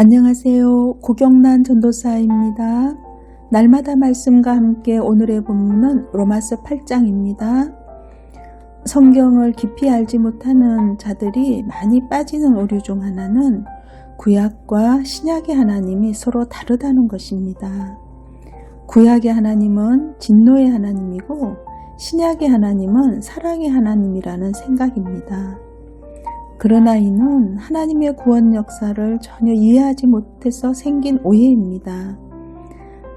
안녕하세요. 고경란 전도사입니다. 날마다 말씀과 함께 오늘의 본문은 로마서 8장입니다. 성경을 깊이 알지 못하는 자들이 많이 빠지는 오류 중 하나는 구약과 신약의 하나님이 서로 다르다는 것입니다. 구약의 하나님은 진노의 하나님이고 신약의 하나님은 사랑의 하나님이라는 생각입니다. 그러나 이는 하나님의 구원 역사를 전혀 이해하지 못해서 생긴 오해입니다.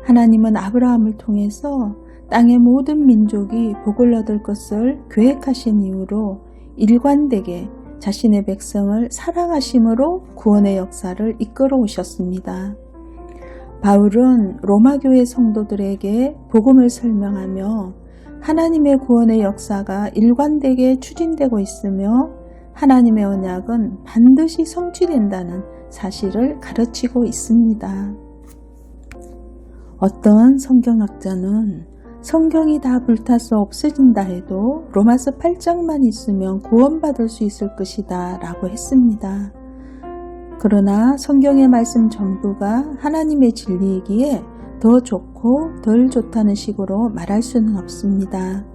하나님은 아브라함을 통해서 땅의 모든 민족이 복을 얻을 것을 계획하신 이유로 일관되게 자신의 백성을 사랑하심으로 구원의 역사를 이끌어 오셨습니다. 바울은 로마교회 성도들에게 복음을 설명하며 하나님의 구원의 역사가 일관되게 추진되고 있으며 하나님의 언약은 반드시 성취된다는 사실을 가르치고 있습니다. 어떤 성경학자는 성경이 다 불타서 없어진다 해도 로마서 8장만 있으면 구원받을 수 있을 것이다 라고 했습니다. 그러나 성경의 말씀 전부가 하나님의 진리이기에 더 좋고 덜 좋다는 식으로 말할 수는 없습니다.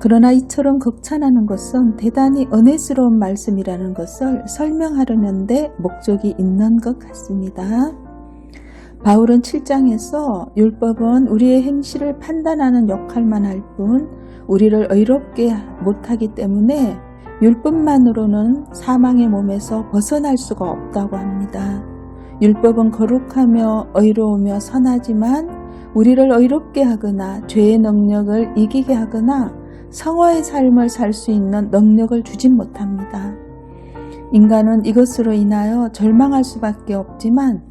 그러나 이처럼 극찬하는 것은 대단히 은혜스러운 말씀이라는 것을 설명하려는데 목적이 있는 것 같습니다. 바울은 7장에서 율법은 우리의 행실을 판단하는 역할만 할 뿐 우리를 의롭게 못하기 때문에 율법만으로는 사망의 몸에서 벗어날 수가 없다고 합니다. 율법은 거룩하며 의로우며 선하지만 우리를 의롭게 하거나 죄의 능력을 이기게 하거나 성화의 삶을 살 수 있는 능력을 주진 못합니다. 인간은 이것으로 인하여 절망할 수밖에 없지만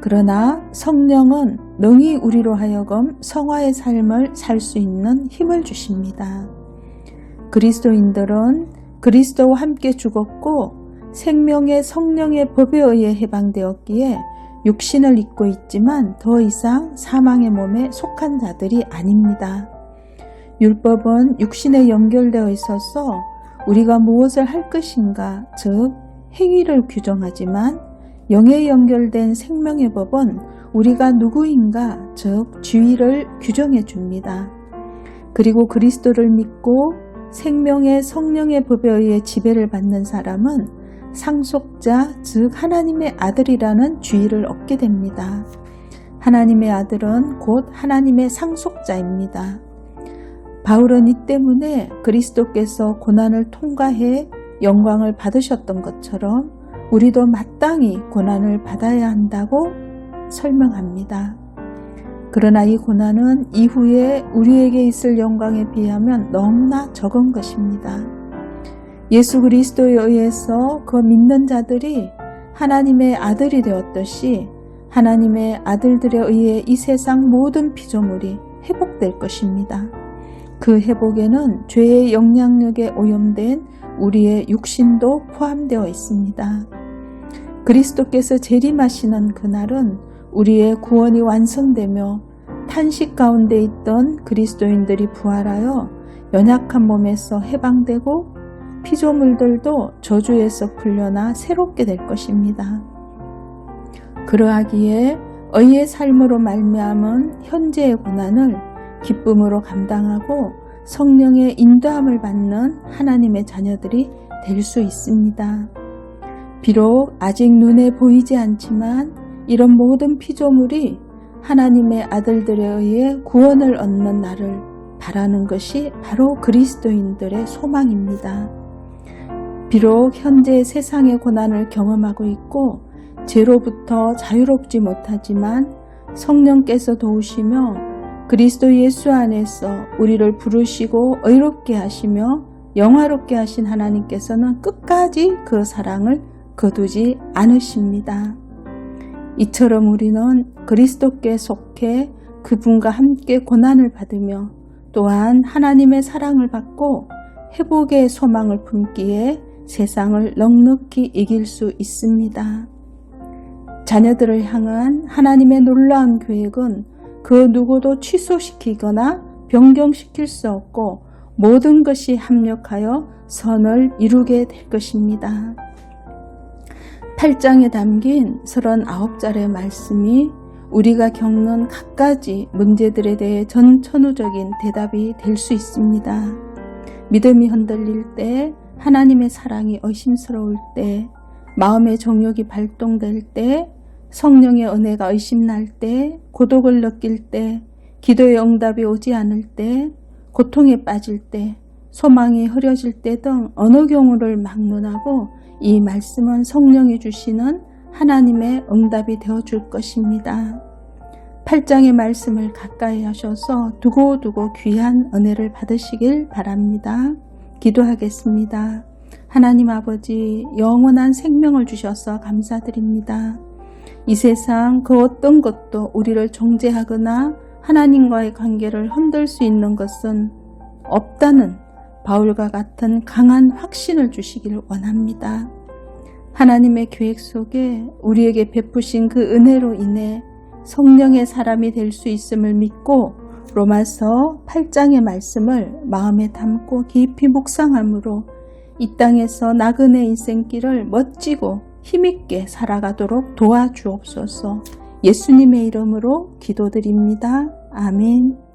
그러나 성령은 능히 우리로 하여금 성화의 삶을 살 수 있는 힘을 주십니다. 그리스도인들은 그리스도와 함께 죽었고 생명의 성령의 법에 의해 해방되었기에 육신을 입고 있지만 더 이상 사망의 몸에 속한 자들이 아닙니다. 율법은 육신에 연결되어 있어서 우리가 무엇을 할 것인가, 즉 행위를 규정하지만 영에 연결된 생명의 법은 우리가 누구인가, 즉 주의를 규정해 줍니다. 그리고 그리스도를 믿고 생명의 성령의 법에 의해 지배를 받는 사람은 상속자, 즉 하나님의 아들이라는 주의를 얻게 됩니다. 하나님의 아들은 곧 하나님의 상속자입니다. 바울은 이 때문에 그리스도께서 고난을 통과해 영광을 받으셨던 것처럼 우리도 마땅히 고난을 받아야 한다고 설명합니다. 그러나 이 고난은 이후에 우리에게 있을 영광에 비하면 너무나 적은 것입니다. 예수 그리스도에 의해서 그 믿는 자들이 하나님의 아들이 되었듯이 하나님의 아들들에 의해 이 세상 모든 피조물이 회복될 것입니다. 그 회복에는 죄의 영향력에 오염된 우리의 육신도 포함되어 있습니다. 그리스도께서 재림하시는 그날은 우리의 구원이 완성되며 탄식 가운데 있던 그리스도인들이 부활하여 연약한 몸에서 해방되고 피조물들도 저주에서 풀려나 새롭게 될 것입니다. 그러하기에 의의 삶으로 말미암은 현재의 고난을 기쁨으로 감당하고 성령의 인도함을 받는 하나님의 자녀들이 될 수 있습니다. 비록 아직 눈에 보이지 않지만 이런 모든 피조물이 하나님의 아들들에 의해 구원을 얻는 날을 바라는 것이 바로 그리스도인들의 소망입니다. 비록 현재 세상의 고난을 경험하고 있고 죄로부터 자유롭지 못하지만 성령께서 도우시며 그리스도 예수 안에서 우리를 부르시고 의롭게 하시며 영화롭게 하신 하나님께서는 끝까지 그 사랑을 거두지 않으십니다. 이처럼 우리는 그리스도께 속해 그분과 함께 고난을 받으며 또한 하나님의 사랑을 받고 회복의 소망을 품기에 세상을 넉넉히 이길 수 있습니다. 자녀들을 향한 하나님의 놀라운 계획은 그 누구도 취소시키거나 변경시킬 수 없고 모든 것이 합력하여 선을 이루게 될 것입니다. 8장에 담긴 39절의 말씀이 우리가 겪는 갖가지 문제들에 대해 전천후적인 대답이 될 수 있습니다. 믿음이 흔들릴 때, 하나님의 사랑이 의심스러울 때, 마음의 정욕이 발동될 때, 성령의 은혜가 의심날 때, 고독을 느낄 때, 기도의 응답이 오지 않을 때, 고통에 빠질 때, 소망이 흐려질 때 등 어느 경우를 막론하고 이 말씀은 성령이 주시는 하나님의 응답이 되어 줄 것입니다. 8장의 말씀을 가까이 하셔서 두고두고 귀한 은혜를 받으시길 바랍니다. 기도하겠습니다. 하나님 아버지 영원한 생명을 주셔서 감사드립니다. 이 세상 그 어떤 것도 우리를 정죄하거나 하나님과의 관계를 흔들 수 있는 것은 없다는 바울과 같은 강한 확신을 주시길 원합니다. 하나님의 계획 속에 우리에게 베푸신 그 은혜로 인해 성령의 사람이 될 수 있음을 믿고 로마서 8장의 말씀을 마음에 담고 깊이 묵상함으로 이 땅에서 나그네 인생길을 멋지고 힘있게 살아가도록 도와주옵소서 예수님의 이름으로 기도드립니다. 아멘.